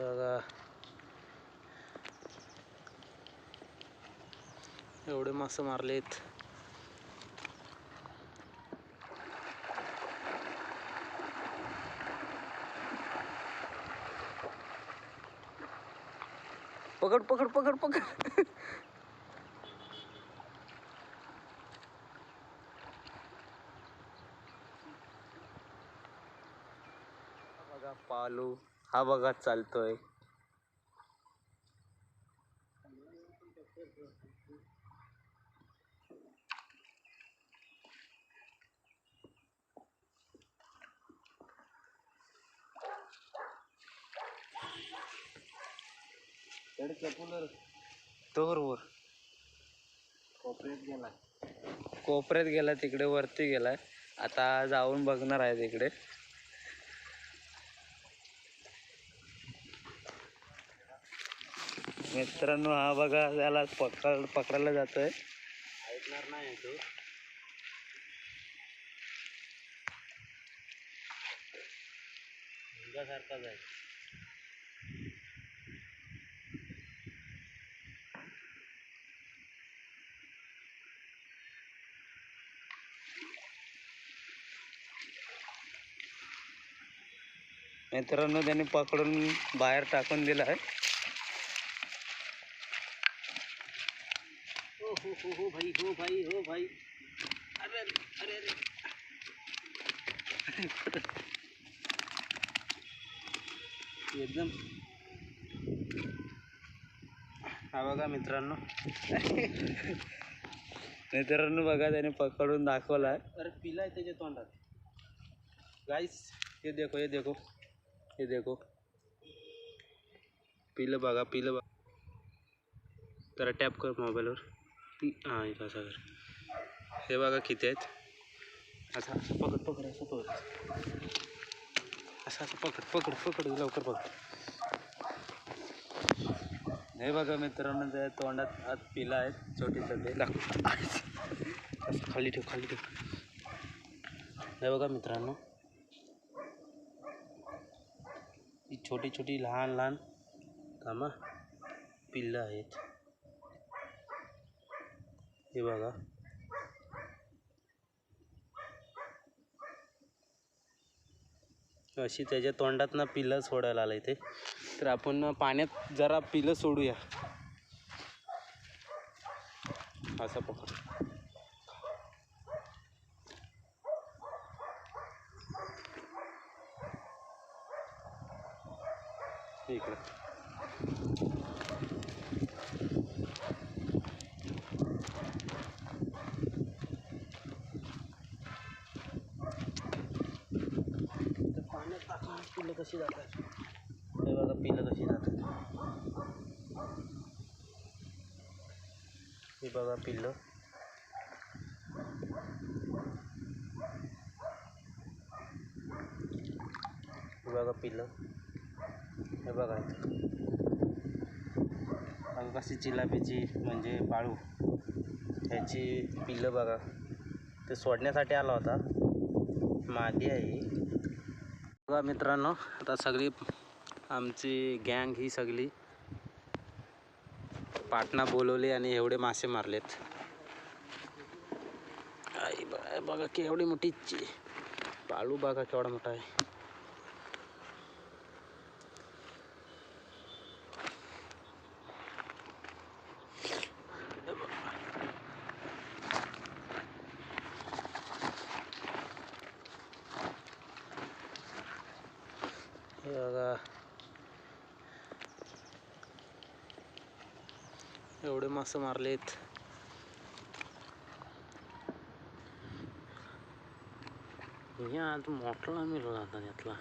बघा एवढे मासे मारलेत. पकड पकड पकड पकड. बघा पालू. हा बघा चालतोय. तोर वर कोपऱ्यात गेला. कोपऱ्यात गेला तिकडे वरती गेलाय. आता जाऊन बघणार आहे तिकडे मित्रांनो हा बघा त्याला पकड पकडायला जातोय. ऐकणार नाही तो. सारखाच आहे मित्रांनो त्याने पकडून बाहेर टाकून दिला आहे. हो हो हो हो भाई हो भाई हो भाई। अरे अरे अरे। एकदम हा बघा मित्रांनो. मित्रांनो बघा, त्याने पकडून दाखवला आहे अरे, पिला आहे त्याच्या तोंडात. गाइस ये देखो ये देखो. ये देखो. पिलं बघा पिलं बघा. जरा टॅप कर मोबाईलवर हां इथं असा कर हे बघा किती आहेत. असं असं पकड पकड असं पकड. असं असं पकड पकड पकड लवकर पकड. हे बघा मित्रांनो त्या तोंडात आत पिलं आहेत छोटे छोटे. दाखव. असं खाली ठेव खाली ठेव. हे बघा मित्रांनो. ही छोटी छोटी लहान लहान कामा पिल्लं आहेत. हे बघा. अशी त्याच्या तोंडात ना पिल्लं सोडायला आलं इथे तर आपण पाण्यात जरा पिल्लं सोडूया. असं पकड इकडे. पिलं कशी जातात? हे बघा पिलं कशी जातात. हे बघा पिल्लं. हे बघा पिल्लं. हे बघा इथं. कशी चिलापीची म्हणजे पाळू ह्याची पिल्लं बघा. ते सोडण्यासाठी आला होता. मादी आहे. बघा मित्रांनो आता सगळी आमची गँग ही सगळी पाटणा बोलवली आणि एवढे मासे मारलेत. आई बघा बघा केवढी मोठी पाळू बघा केवढा मोठा आहे. बघा. एवढे मासे मारलेत. या आता मोठा मिळाला आता यातला